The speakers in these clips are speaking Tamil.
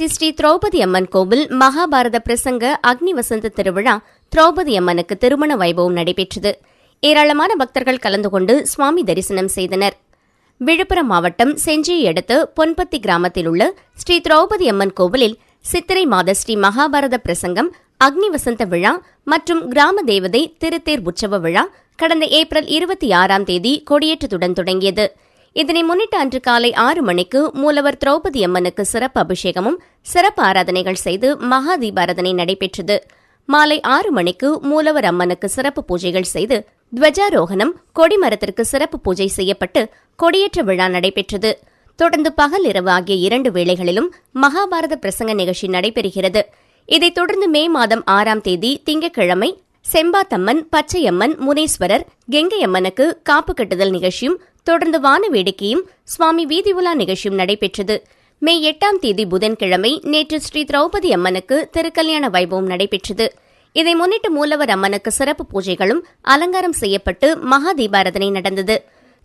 பொன்பத்தி ஸ்ரீ திரௌபதி அம்மன் கோவில் மகாபாரத பிரசங்க அக்னி வசந்த திருவிழா திரௌபதி அம்மனுக்கு திருமண வைபவம் நடைபெற்றது. ஏராளமான பக்தர்கள் கலந்து கொண்டு சுவாமி தரிசனம் செய்தனர். விழுப்புரம் மாவட்டம் செஞ்சியை அடுத்து பொன்பத்தி கிராமத்தில் உள்ள ஸ்ரீ திரௌபதி அம்மன் கோவிலில் சித்திரை மாத ஸ்ரீ மகாபாரத பிரசங்கம் அக்னி வசந்த விழா மற்றும் கிராம தேவதை திருத்தேர் உற்சவ விழா கடந்த ஏப்ரல் இருபத்தி ஆறாம் தேதி கொடியேற்றத்துடன் தொடங்கியது. இதனை முன்னிட்டு அன்று காலை ஆறு மணிக்கு மூலவர் திரௌபதி அம்மனுக்கு சிறப்பு அபிஷேகமும் சிறப்பு ஆராதனைகள் செய்து மகா தீபாராதனை நடைபெற்றது. மாலை ஆறு மணிக்கு மூலவர் அம்மனுக்கு சிறப்பு பூஜைகள் செய்து துவஜாரோகணம் கொடிமரத்திற்கு சிறப்பு பூஜை செய்யப்பட்டு கொடியேற்ற விழா நடைபெற்றது. தொடர்ந்து பகல் இரவு ஆகிய இரண்டு வேளைகளிலும் மகாபாரத பிரசங்க நிகழ்ச்சி நடைபெறுகிறது. இதைத் தொடர்ந்து மே மாதம் ஆறாம் தேதி திங்கட்கிழமை செம்பாத்தம்மன் பச்சையம்மன் முனீஸ்வரர் கெங்கையம்மனுக்கு காப்பு கட்டுதல் நிகழ்ச்சியும் தொடர்ந்து வான வேடிக்கையும் சுவாமி வீதி உலா நிகழ்ச்சியும் நடைபெற்றது. மே எட்டாம் தேதி புதன்கிழமை நேற்று ஸ்ரீ திரௌபதி அம்மனுக்கு திருக்கல்யாண வைபவம் நடைபெற்றது. இதை முன்னிட்டு மூலவர் அம்மனுக்கு சிறப்பு பூஜைகளும் அலங்காரம் செய்யப்பட்டு மகா தீபாரதனை நடந்தது.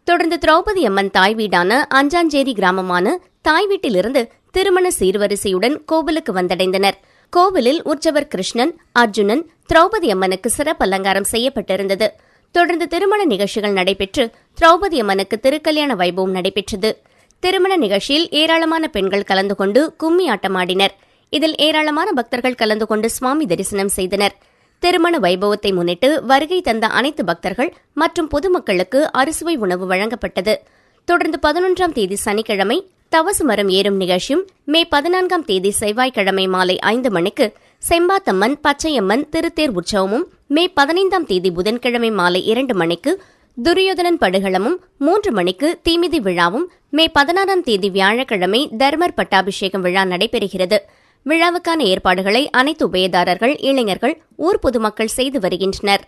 தொடர்ந்து திரௌபதி அம்மன் தாய் வீடான அஞ்சாஞ்சேரி கிராமமான தாய் வீட்டிலிருந்து திருமண சீர்வரிசையுடன் கோவிலுக்கு வந்தடைந்தனர். கோவிலில் உற்சவர் கிருஷ்ணன் அர்ஜுனன் திரௌபதி அம்மனுக்கு சிறப்பு அலங்காரம் செய்யப்பட்டிருந்தது. தொடர்ந்து திருமண நிகழ்ச்சிகள் நடைபெற்று திரௌபதி அம்மனுக்கு திருக்கல்யாண வைபவம் நடைபெற்றது. திருமண நிகழ்ச்சியில் ஏராளமான பெண்கள் கலந்து கொண்டு கும்மி ஆட்டமாடினர் இதில் ஏராளமான பக்தர்கள் கலந்து கொண்டு சுவாமி தரிசனம் செய்தனர். திருமண வைபவத்தை முன்னிட்டு வருகை தந்த அனைத்து பக்தர்கள் மற்றும் பொதுமக்களுக்கு அறுசுவை உணவு வழங்கப்பட்டது. தொடர்ந்து பதினொன்றாம் தேதி சனிக்கிழமை தவசு மரம் ஏறும் நிகழ்ச்சியும் மே பதினான்காம் தேதி செவ்வாய்க்கிழமை மாலை ஐந்து மணிக்கு செம்பாத்தம்மன் பச்சையம்மன் திருத்தேர் உற்சவமும் மே பதினைந்தாம் தேதி புதன்கிழமை மாலை இரண்டு மணிக்கு துரியோதனன் படுகளமும் மூன்று மணிக்கு தீமிதி விழாவும் மே பதினாறாம் தேதி வியாழக்கிழமை தர்மர் பட்டாபிஷேகம் விழா நடைபெறுகிறது. விழாவுக்கான ஏற்பாடுகளை அனைத்து உபயதாரர்கள் இளைஞர்கள் ஊர் பொதுமக்கள் செய்து வருகின்றனர்.